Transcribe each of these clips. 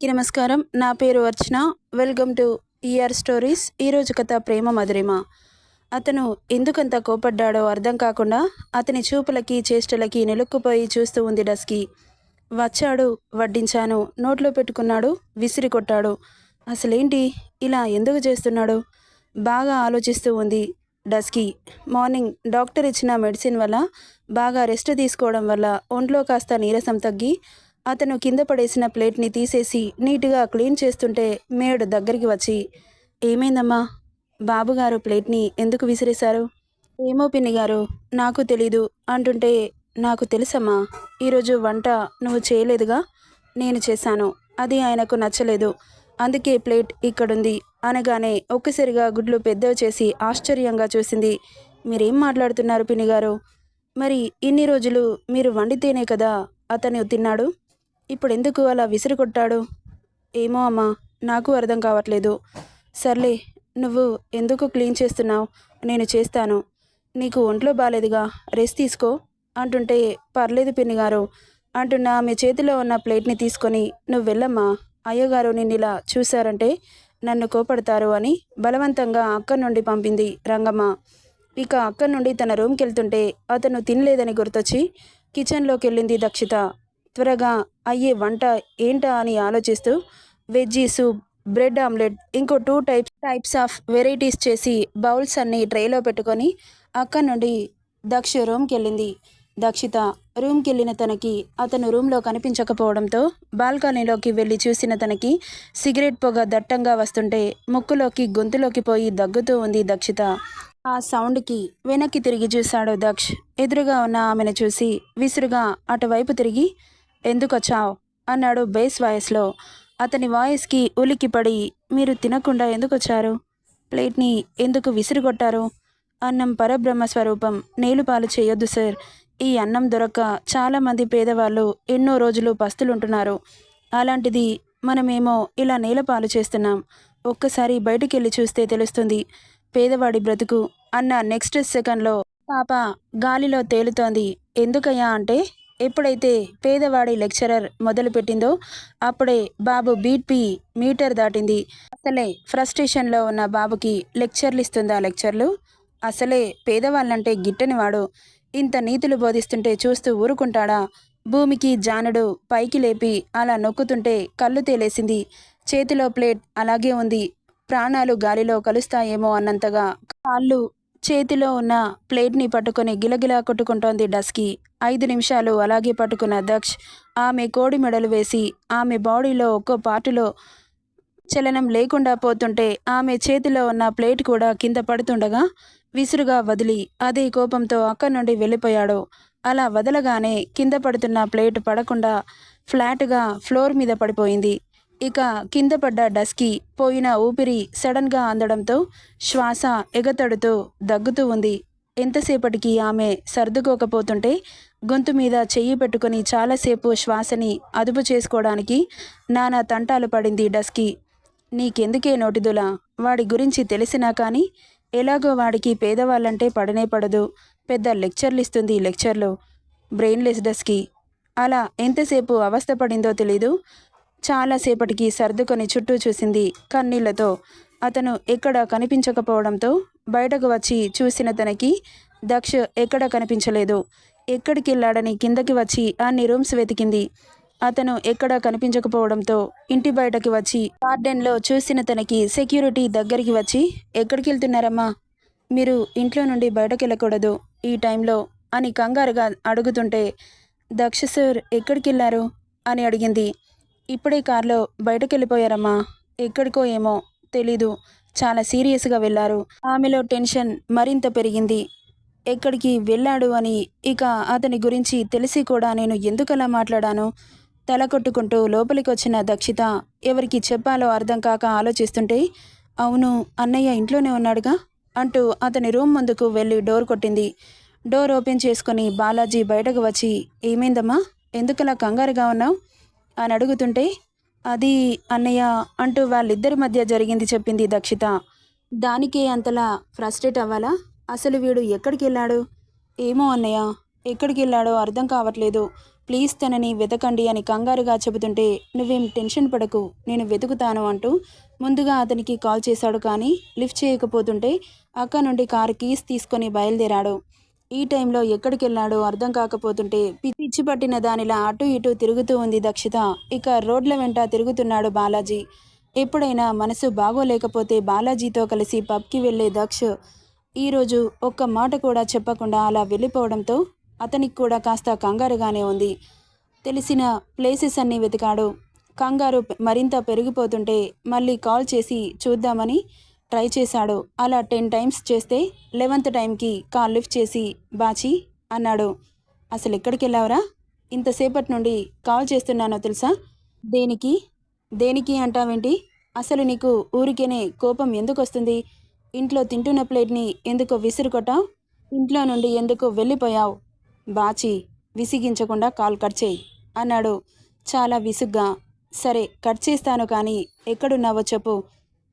అందరికీ నమస్కారం. నా పేరు Archana. Welcome to ER stories ఈరోజు కథ ప్రేమ మధురిమ. అతను ఎందుకంత కోపడ్డాడో అర్థం కాకుండా అతని చూపులకి చేష్టలకి నిలుక్కుపోయి చూస్తూ ఉంది డస్కి. వచ్చాడు వడ్డించాను నోట్లో పెట్టుకున్నాడు విసిరి కొట్టాడు. అసలేంటి? ఇలా ఎందుకు చేస్తున్నాడు? బాగా ఆలోచిస్తూ ఉంది డస్కి. మార్నింగ్ డాక్టర్ ఇచ్చిన మెడిసిన్ వల్ల బాగా రెస్ట్ తీసుకోవడం వల్ల ఒంట్లో కాస్త నీరసం తగ్గి అతను కింద పడేసిన ప్లేట్ని తీసేసి నీట్గా క్లీన్ చేస్తుంటే మేడు దగ్గరికి వచ్చి ఏమైందమ్మా? బాబుగారు ప్లేట్ని ఎందుకు విసిరేశారు? ఏమో పిన్ని గారు నాకు తెలీదు. అంటుంటే నాకు తెలుసమ్మా ఈరోజు వంట నువ్వు చేయలేదుగా? నేను చేశాను. అది ఆయనకు నచ్చలేదు. అందుకే ప్లేట్ ఇక్కడుంది. అనగానే ఒక్కసారిగా గుడ్లు పెద్దవి చేసి ఆశ్చర్యంగా చూసింది. మీరేం మాట్లాడుతున్నారు పిన్ని గారు మరి ఇన్ని రోజులు మీరు వండితేనే కదా అతను తిన్నాడు? ఇప్పుడు ఎందుకు అలా విసిరి కొట్టాడు ఏమో అమ్మా నాకు అర్థం కావట్లేదు. సర్లే నువ్వు ఎందుకు క్లీన్ చేస్తున్నావు? నేను చేస్తాను. నీకు ఒంట్లో బాగాలేదుగా రెస్ట్ తీసుకో. అంటుంటే పర్లేదు పిన్ని గారు అంటున్న ఆమె చేతిలో ఉన్న ప్లేట్ని తీసుకొని నువ్వు వెళ్ళమ్మా. అయ్యగారు నిన్ను ఇలా చూశారంటే నన్ను కోపడతారు అని బలవంతంగా అక్కడి నుండి పంపింది రంగమ్మ. ఇక అక్కడి నుండి తన రూమ్కి వెళ్తుంటే అతను తినలేదని గుర్తొచ్చి కిచెన్లోకి వెళ్ళింది దక్షిత. త్వరగా అయ్యే వంట ఏంటా? అని ఆలోచిస్తూ వెజ్జీ సూప్ బ్రెడ్ ఆమ్లెట్ ఇంకో two types types of varieties చేసి బౌల్స్ అన్ని ట్రేలో పెట్టుకొని అక్కడి నుండి దక్ష రూమ్కి వెళ్ళింది దక్షిత రూమ్కి వెళ్ళిన తనకి అతను రూమ్లో కనిపించకపోవడంతో బాల్కనీలోకి వెళ్ళి చూసిన తనకి సిగరెట్ పొగ దట్టంగా వస్తుంటే ముక్కులోకి గొంతులోకి పోయి దగ్గుతూ ఉంది దక్షిత. ఆ సౌండ్కి వెనక్కి తిరిగి చూశాడు దక్ష్. ఎదురుగా ఉన్న ఆమెను చూసి విసురుగా అటువైపు తిరిగి ఎందుకొచ్చావు అన్నాడు బేస్ వాయిస్లో. అతని వాయిస్కి ఉలిక్కిపడి మీరు తినకుండా ఎందుకు వచ్చారు? ప్లేట్ని ఎందుకు విసిరిగొట్టారు? అన్నం పరబ్రహ్మ స్వరూపం నేలుపాలు చేయొద్దు సార్. ఈ అన్నం దొరక్క చాలామంది పేదవాళ్ళు ఎన్నో రోజులు పస్తులుంటున్నారు. అలాంటిది మనమేమో ఇలా నేలపాలు చేస్తున్నాం. ఒక్కసారి బయటికెళ్ళి చూస్తే తెలుస్తుంది పేదవాడి బ్రతుకు అన్న నెక్స్ట్ సెకండ్లో పాప గాలిలో తేలుతోంది. ఎందుకయ్యా అంటే ఎప్పుడైతే పేదవాడి లెక్చరర్ మొదలుపెట్టిందో అప్పుడే బాబు బీట్పీ మీటర్ దాటింది. అసలే ఫ్రస్ట్రేషన్లో ఉన్న బాబుకి లెక్చర్లు ఇస్తుందా లెక్చర్లు? అసలే పేదవాళ్ళంటే గిట్టనివాడు ఇంత నీతులు బోధిస్తుంటే చూస్తూ ఊరుకుంటాడా? భూమికి జానుడు పైకి లేపి అలా నొక్కుతుంటే కళ్ళు తేలేసింది. చేతిలో ప్లేట్ అలాగే ఉంది. ప్రాణాలు గాలిలో కలుస్తాయేమో అన్నంతగా కాళ్ళు చేతిలో ఉన్న ప్లేట్ని పట్టుకొని గిలగిలా కొట్టుకుంటోంది డస్కి. ఐదు నిమిషాలు అలాగే పట్టుకున్న దక్ష్ ఆమె కోడి మెడలు వేసి ఆమె బాడీలో ఒక్కో పార్టులో చలనం లేకుండా పోతుంటే ఆమె చేతిలో ఉన్న ప్లేట్ కూడా కింద పడుతుండగా విసురుగా వదిలి అదే కోపంతో అక్కడి నుండి వెళ్ళిపోయాడు. అలా వదలగానే కింద పడుతున్న ప్లేట్ పడకుండా ఫ్లాట్గా ఫ్లోర్ మీద పడిపోయింది. ఇక కింద పడ్డ డస్కి పోయిన ఊపిరి సడన్గా అందడంతో శ్వాస ఎగతడుతూ దగ్గుతూ ఉంది. ఎంతసేపటికి ఆమె సర్దుకోకపోతుంటే గొంతు మీద చెయ్యి పెట్టుకుని చాలాసేపు శ్వాసని అదుపు చేసుకోవడానికి నానా తంటాలు పడింది డస్కి. నీకెందుకే నోటిదులా? వాడి గురించి తెలిసినా కానీ ఎలాగో వాడికి పేదవాళ్ళంటే పడనే పడదు. పెద్ద లెక్చర్లు ఇస్తుంది లెక్చర్లు. Brainless Dusky. అలా ఎంతసేపు అవస్థపడిందో తెలీదు. చాలాసేపటికి సర్దుకొని చుట్టూ చూసింది కన్నీళ్ళతో. అతను ఎక్కడ కనిపించకపోవడంతో బయటకు వచ్చి చూసిన తనకి దక్ష ఎక్కడ కనిపించలేదు. ఎక్కడికి వెళ్ళాడని కిందకి వచ్చి అన్ని రూమ్స్ వెతికింది. అతను ఎక్కడా కనిపించకపోవడంతో ఇంటి బయటకి వచ్చి గార్డెన్లో చూసిన తనకి సెక్యూరిటీ దగ్గరికి వచ్చి ఎక్కడికి వెళ్తున్నారమ్మా మీరు ఇంట్లో నుండి బయటకు వెళ్ళకూడదు ఈ టైంలో అని కంగారుగా అడుగుతుంటే దక్ష సార్ ఎక్కడికి వెళ్ళారు అని అడిగింది. ఇప్పుడే కార్లో బయటకు వెళ్ళిపోయారమ్మా ఎక్కడికో ఏమో తెలీదు. చాలా సీరియస్గా వెళ్ళారు. ఆమెలో టెన్షన్ మరింత పెరిగింది. ఎక్కడికి వెళ్ళాడు అని ఇక అతని గురించి తెలిసి కూడా నేను ఎందుకలా మాట్లాడాను? తల కొట్టుకుంటూ లోపలికి వచ్చిన దక్షిత ఎవరికి చెప్పాలో అర్థం కాక ఆలోచిస్తుంటే అవును అన్నయ్య ఇంట్లోనే ఉన్నాడుగా? అంటూ అతని రూమ్ ముందుకు వెళ్ళి డోర్ కొట్టింది. డోర్ ఓపెన్ చేసుకొని బాలాజీ బయటకు వచ్చి ఏమైందమ్మా? ఎందుకలా కంగారుగా ఉన్నావు? అని అడుగుతుంటే అది అన్నయ్య అంటూ వాళ్ళిద్దరి మధ్య జరిగింది చెప్పింది దక్షిత. దానికే అంతలా ఫ్రస్ట్రేట్ అవ్వాలా? అసలు వీడు ఎక్కడికి వెళ్ళాడు? ఏమో అన్నయ్య ఎక్కడికి వెళ్ళాడో అర్థం కావట్లేదు. ప్లీజ్ తనని వెతకండి అని కంగారుగా చెబుతుంటే నువ్వేం టెన్షన్ పడకు నేను వెతుకుతాను అంటూ ముందుగా అతనికి కాల్ చేశాడు కానీ లిఫ్ట్ చేయకపోతుంటే అక్క నుండి కారు కీస్ తీసుకొని బయలుదేరాడు. ఈ టైంలో ఎక్కడికి వెళ్ళాడో అర్థం కాకపోతుంటే పిచ్చి పట్టిన దానిలా అటు ఇటు తిరుగుతూ ఉంది దక్షిత. ఇక రోడ్ల వెంట తిరుగుతున్నాడు బాలాజీ. ఎప్పుడైనా మనసు బాగోలేకపోతే బాలాజీతో కలిసి పబ్కి వెళ్ళే దక్ష. ఈరోజు ఒక్క మాట కూడా చెప్పకుండా అలా వెళ్ళిపోవడంతో అతనికి కూడా కాస్త కంగారుగానే ఉంది. తెలిసిన ప్లేసెస్ అన్నీ వెతికాడు. కంగారు మరింత పెరిగిపోతుంటే మళ్ళీ కాల్ చేసి చూద్దామని ట్రై చేశాడు. అలా టెన్ టైమ్స్ చేస్తే లెవెంత్ టైంకి కాల్ లిఫ్ట్ చేసి బాచి అన్నాడు. అసలు ఎక్కడికి వెళ్ళావరా? ఇంతసేపటి నుండి కాల్ చేస్తున్నానో తెలుసా? దేనికి? దేనికి అంటావేంటి? అసలు నీకు ఊరికేనే కోపం ఎందుకు వస్తుంది ఇంట్లో తింటున్న ప్లేట్ని ఎందుకు విసురుకొట్టావు? ఇంట్లో నుండి ఎందుకు వెళ్ళిపోయావు? బాచి విసిగించకుండా కాల్ కట్ చేయి అన్నాడు. చాలా విసుగ్గా. సరే కట్ చేస్తాను కానీ ఎక్కడున్నావో చెప్పు.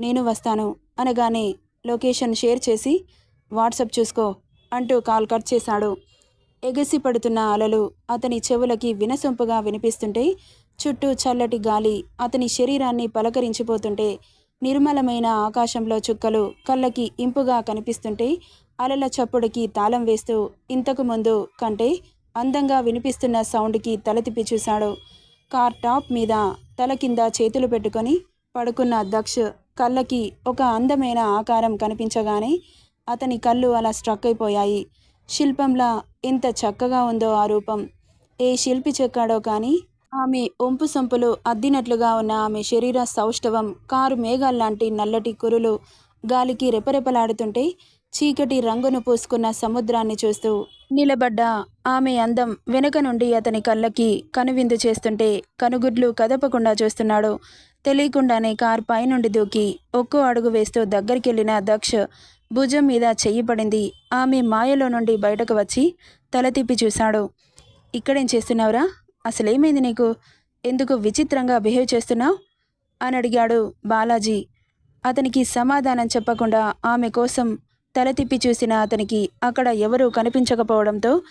నేను వస్తాను. అనగానే లొకేషన్ షేర్ చేసి వాట్సప్ చూసుకో అంటూ కాల్ కట్ చేశాడు. ఎగసి పడుతున్న అలలు అతని చెవులకి వినసొంపుగా వినిపిస్తుంటే చుట్టూ చల్లటి గాలి అతని శరీరాన్ని పలకరించిపోతుంటే నిర్మలమైన ఆకాశంలో చుక్కలు కళ్ళకి ఇంపుగా కనిపిస్తుంటే అలల చప్పుడుకి తాళం వేస్తూ ఇంతకు ముందు కంటే అందంగా వినిపిస్తున్న సౌండ్కి తల తిప్పి చూశాడు. కార్ టాప్ మీద తల కింద చేతులు పెట్టుకొని పడుకున్న దక్ష్ కళ్ళకి ఒక అందమైన ఆకారం కనిపించగానే అతని కళ్ళు అలా స్ట్రక్ అయిపోయాయి. శిల్పంలా ఎంత చక్కగా ఉందో ఆ రూపం. ఏ శిల్పి చెక్కాడో కానీ ఆమె ఒంపు సొంపులు అద్దినట్లుగా ఉన్న ఆమె శరీర సౌష్ఠవం కారు మేఘాల్లాంటి నల్లటి కురులు గాలికి రెపరెపలాడుతుంటే చీకటి రంగును పూసుకున్న సముద్రాన్ని చూస్తూ నిలబడ్డ ఆమె అందం వెనుక నుండి అతని కళ్ళకి కనువిందు చేస్తుంటే కనుగుడ్లు కదపకుండా చూస్తున్నాడు. తెలియకుండానే కార్ పైనుండి దూకి ఒక్కో అడుగు వేస్తూ దగ్గరికెళ్ళిన దక్ష భుజం మీద చెయ్యి పడింది. ఆమె మాయలో నుండి బయటకు వచ్చి తల తిప్పి చూశాడు. ఇక్కడేం చేస్తున్నావురా? అసలేమైంది నీకు? ఎందుకు విచిత్రంగా బిహేవ్ చేస్తున్నావు? అని అడిగాడు బాలాజీ. అతనికి సమాధానం చెప్పకుండా ఆమె కోసం తల తిప్పి చూసిన అతనికి అక్కడ ఎవరూ కనిపించకపోవడంతో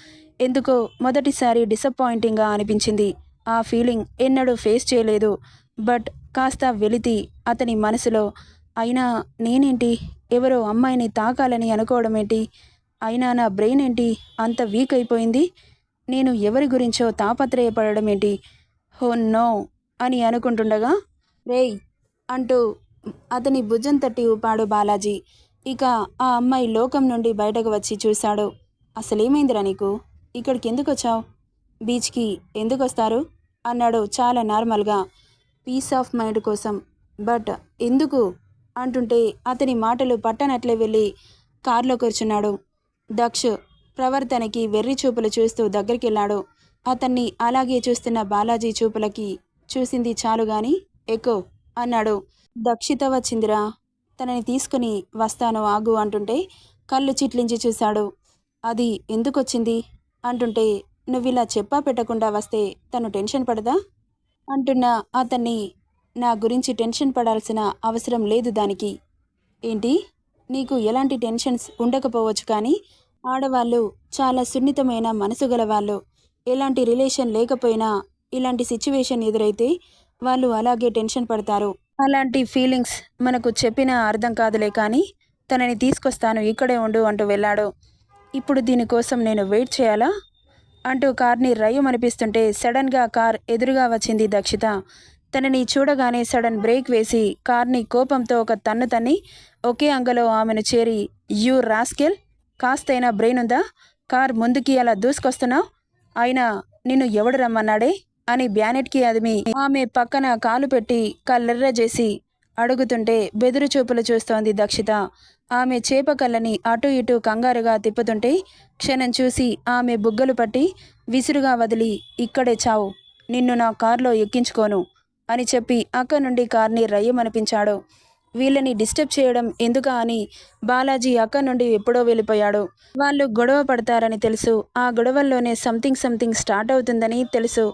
ఎందుకో మొదటిసారి డిసప్పాయింటింగ్గా అనిపించింది. ఆ ఫీలింగ్ ఎన్నడూ ఫేస్ చేయలేదు. బట్ కాస్త వెలితి అతని మనసులో అయినా నేనేంటి? ఎవరో అమ్మాయిని తాకాలని అనుకోవడం ఏంటి అయినా నా బ్రెయిన్ ఏంటి? అంత వీక్ అయిపోయింది? నేను ఎవరి గురించో తాపత్రయపడడం ఏంటి హో నో అని అనుకుంటుండగా రేయ్ అంటూ అతని భుజం తట్టి ఊపాడు బాలాజీ. ఇక ఆ అమ్మాయి లోకం నుండి బయటకు వచ్చి చూశాడు. అసలేమైందిరా నీకు? ఇక్కడికి ఎందుకు వచ్చావు బీచ్కి ఎందుకు వస్తారు అన్నాడు చాలా నార్మల్గా. పీస్ ఆఫ్ మైండ్ కోసం. బట్ ఎందుకు? అంటుంటే అతని మాటలు పట్టనట్లే వెళ్ళి కారులో కూర్చున్నాడు. దక్ష్ ప్రవర్తనకి వెర్రి చూపులు చూస్తూ దగ్గరికి వెళ్ళాడు అతన్ని అలాగే చూస్తున్న బాలాజీ చూపులకి చూసింది చాలు గాని ఎక్కువ అన్నాడు. దక్షిత వచ్చిందిరా తనని తీసుకుని వస్తాను ఆగు అంటుంటే కళ్ళు చిట్లించి చూశాడు. అది ఎందుకొచ్చింది? అంటుంటే నువ్విలా చెప్పా పెట్టకుండా వస్తే తను టెన్షన్ పడదా? అంటున్న అతన్ని నా గురించి టెన్షన్ పడాల్సిన అవసరం లేదు దానికి. ఏంటి? నీకు ఎలాంటి టెన్షన్స్ ఉండకపోవచ్చు కానీ ఆడవాళ్ళు చాలా సున్నితమైన మనసు గలవాళ్ళు. ఎలాంటి రిలేషన్ లేకపోయినా ఇలాంటి సిచ్యువేషన్ ఎదురైతే వాళ్ళు అలాగే టెన్షన్ పడతారు. అలాంటి ఫీలింగ్స్ మనకు చెప్పినా అర్థం కాదులే కానీ తనని తీసుకొస్తాను ఇక్కడే ఉండు అంటూ వెళ్ళాడు. ఇప్పుడు దీనికోసం నేను వెయిట్ చేయాలా? అంటూ కార్ని రయ్యమనిపిస్తుంటే సడన్గా కార్ ఎదురుగా వచ్చింది దక్షిత. తనని చూడగానే సడన్ బ్రేక్ వేసి కార్ని కోపంతో ఒక తన్ను తన్ని ఒకే అంగలో ఆమెను చేరి యూ రాస్కెల్! కాస్తైనా బ్రెయిన్ ఉందా? కార్ ముందుకి అలా దూసుకొస్తున్నావు? అయినా నిన్ను ఎవడు రమ్మన్నాడే? అని బ్యానెట్కి అదిమి ఆమె పక్కన కాలు పెట్టి కళ్ళెర్ర చేసి అడుగుతుంటే బెదురు చూపులు చూస్తోంది దక్షిత. ఆమె చేప కళ్ళని అటు ఇటు కంగారుగా తిప్పుతుంటే క్షణం చూసి ఆమె బుగ్గలు పట్టి విసురుగా వదిలి ఇక్కడే చావు నిన్ను నా కారులో ఎక్కించుకోను అని చెప్పి అక్కడి నుండి కార్ని రయ్యమనిపించాడు. వీళ్ళని డిస్టర్బ్ చేయడం ఎందుకా అని బాలాజీ అక్కడి నుండి ఎప్పుడో వెళ్ళిపోయాడు. వాళ్ళు గొడవ పడతారని తెలుసు. ఆ గొడవల్లోనే సంథింగ్ సంథింగ్ స్టార్ట్ అవుతుందని తెలుసు.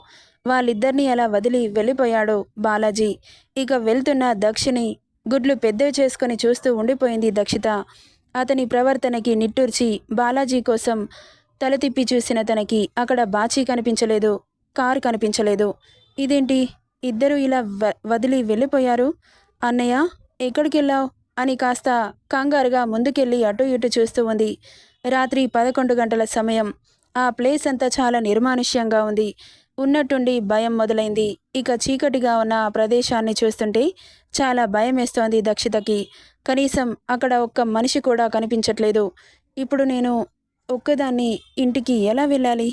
వాళ్ళిద్దరినీ అలా వదిలి వెళ్ళిపోయాడు బాలాజీ. ఇక వెళ్తున్న దక్షిణి గుడ్లు పెద్దవి చేసుకొని చూస్తూ ఉండిపోయింది దక్షిత. అతని ప్రవర్తనకి నిట్టూర్చి బాలాజీ కోసం తల తిప్పి చూసిన తనకి అక్కడ బాచీ కనిపించలేదు కారు కనిపించలేదు. ఇదేంటి? ఇద్దరూ ఇలా వ- వదిలి వెళ్ళిపోయారు? అన్నయ్య ఎక్కడికెళ్ళావు అని కాస్త కంగారుగా ముందుకెళ్ళి అటు ఇటు చూస్తూ ఉంది. రాత్రి పదకొండు గంటల సమయం. ఆ ప్లేస్ అంతా చాలా నిర్మానుష్యంగా ఉంది. ఉన్నట్టుండి భయం మొదలైంది. ఇక చీకటిగా ఉన్న ఆ ప్రదేశాన్ని చూస్తుంటే చాలా భయం వేస్తోంది దక్షితకి. కనీసం అక్కడ ఒక్క మనిషి కూడా కనిపించట్లేదు. ఇప్పుడు నేను ఒక్కదాన్ని ఇంటికి ఎలా వెళ్ళాలి?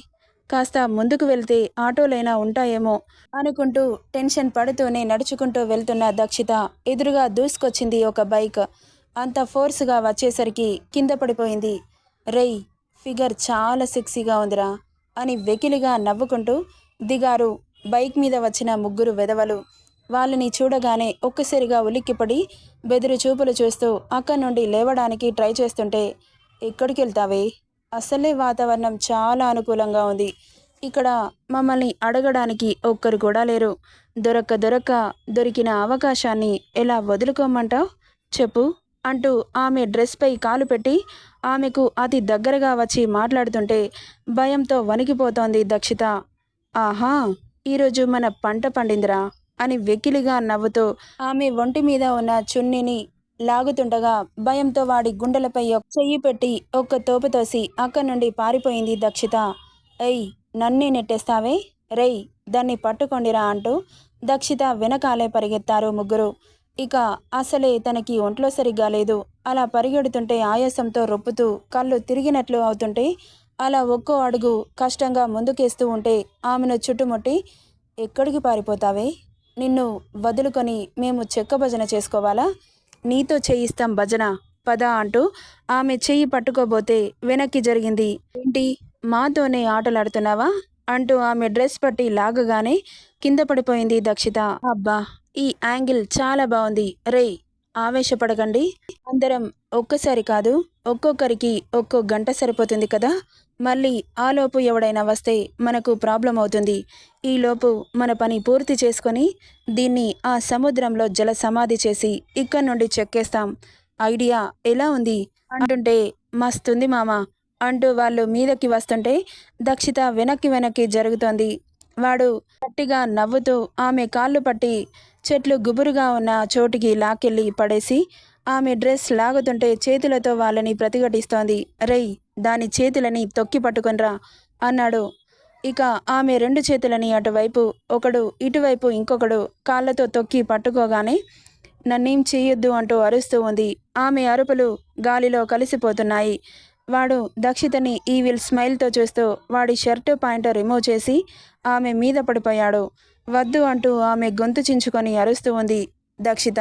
కాస్త ముందుకు వెళ్తే ఆటోలైనా ఉంటాయేమో అనుకుంటూ టెన్షన్ పడుతూనే నడుచుకుంటూ వెళ్తున్న దక్షిత ఎదురుగా దూసుకొచ్చింది ఒక బైక్. అంత ఫోర్స్గా వచ్చేసరికి కింద పడిపోయింది. రేయ్ ఫిగర్ చాలా సెక్సీగా ఉందిరా అని వెకిలిగా నవ్వుకుంటూ దిగారు. బైక్ మీద వచ్చిన ముగ్గురు వెధవలు వాళ్ళని చూడగానే ఒక్కసారిగా ఉలిక్కిపడి బెదిరి చూపులు చూస్తూ అక్కడి నుండి లేవడానికి ట్రై చేస్తుంటే ఎక్కడికి వెళ్తావే? అసలే వాతావరణం చాలా అనుకూలంగా ఉంది. ఇక్కడ మమ్మల్ని అడగడానికి ఒక్కరు కూడా లేరు. దొరక్క దొరక్క దొరికిన అవకాశాన్ని ఎలా వదులుకోమంటావు? చెప్పు అంటూ ఆమె డ్రెస్పై కాలు పెట్టి ఆమెకు అతి దగ్గరగా వచ్చి మాట్లాడుతుంటే భయంతో వణికిపోతోంది దక్షిత. ఆహా ఈరోజు మన పంట పండిందిరా అని వెకిలిగా నవ్వుతూ ఆమె ఒంటి మీద ఉన్న చున్నీని లాగుతుండగా భయంతో వాడి గుండెలపై ఒక చెయ్యి పెట్టి ఒక్క తోపు తోసి అక్కడి నుండి పారిపోయింది దక్షిత. ఎయ్ నన్నే నెట్టేస్తావే? రేయ్ దాన్ని పట్టుకోండిరా అంటూ దక్షిత వెనకాలే పరిగెత్తారు ముగ్గురు. ఇక అసలే తనకి ఒంట్లో సరిగ్గా లేదు. అలా పరిగెడుతుంటే ఆయాసంతో రొప్పుతూ కళ్ళు తిరిగినట్లు అవుతుంటే అలా ఒక్కో అడుగు కష్టంగా ముందుకేస్తూ ఉంటే ఆమెను చుట్టుముట్టి ఎక్కడికి పారిపోతావే? నిన్ను వదులుకొని మేము చెక్క భజన చేసుకోవాలా? నీతో చేయిస్తాం భజన పద అంటూ ఆమె చెయ్యి పట్టుకోబోతే వెనక్కి జరిగింది. ఏంటి మాతోనే ఆటలాడుతున్నావా? అంటూ ఆమె డ్రెస్ పట్టి లాగగానే కింద పడిపోయింది దక్షిత. అబ్బా ఈ యాంగిల్ చాలా బాగుంది. రేయ్ ఆవేశపడకండి. అందరం ఒక్కసారి కాదు ఒక్కొక్కరికి ఒక్కో గంట సరిపోతుంది కదా? మళ్ళీ ఆలోపు ఎవడైనా వస్తే మనకు ప్రాబ్లం అవుతుంది. ఈలోపు మన పని పూర్తి చేసుకొని దీన్ని ఆ సముద్రంలో జల సమాధి చేసి ఇక్కడి నుండి చెక్కేస్తాం ఐడియా ఎలా ఉంది? అంటుంటే మస్తుంది మామ. అంటూ వాళ్ళు మీదకి వస్తుంటే దక్షిత వెనక్కి వెనక్కి జరుగుతోంది. వాడు గట్టిగా నవ్వుతూ ఆమె కాళ్ళు పట్టి చెట్లు గుబురుగా ఉన్న చోటికి లాకెళ్ళి పడేసి ఆమె డ్రెస్ లాగుతుంటే చేతులతో వాళ్ళని ప్రతిఘటిస్తోంది. రేయ్ దాని చేతులని తొక్కి పట్టుకొనిరా అన్నాడు. ఇక ఆమె రెండు చేతులని అటువైపు ఒకడు ఇటువైపు ఇంకొకడు కాళ్ళతో తొక్కి పట్టుకోగానే నన్నేం చేయొద్దు అంటూ అరుస్తూ ఉంది. ఆమె అరుపులు గాలిలో కలిసిపోతున్నాయి. వాడు దక్షితని ఈవిల్ స్మైల్తో చూస్తూ వాడి షర్టు పాయింట్ రిమూవ్ చేసి ఆమె మీద పడిపోయాడు. వద్దు అంటూ ఆమె గొంతు చించుకొని అరుస్తూ ఉంది దక్షిత.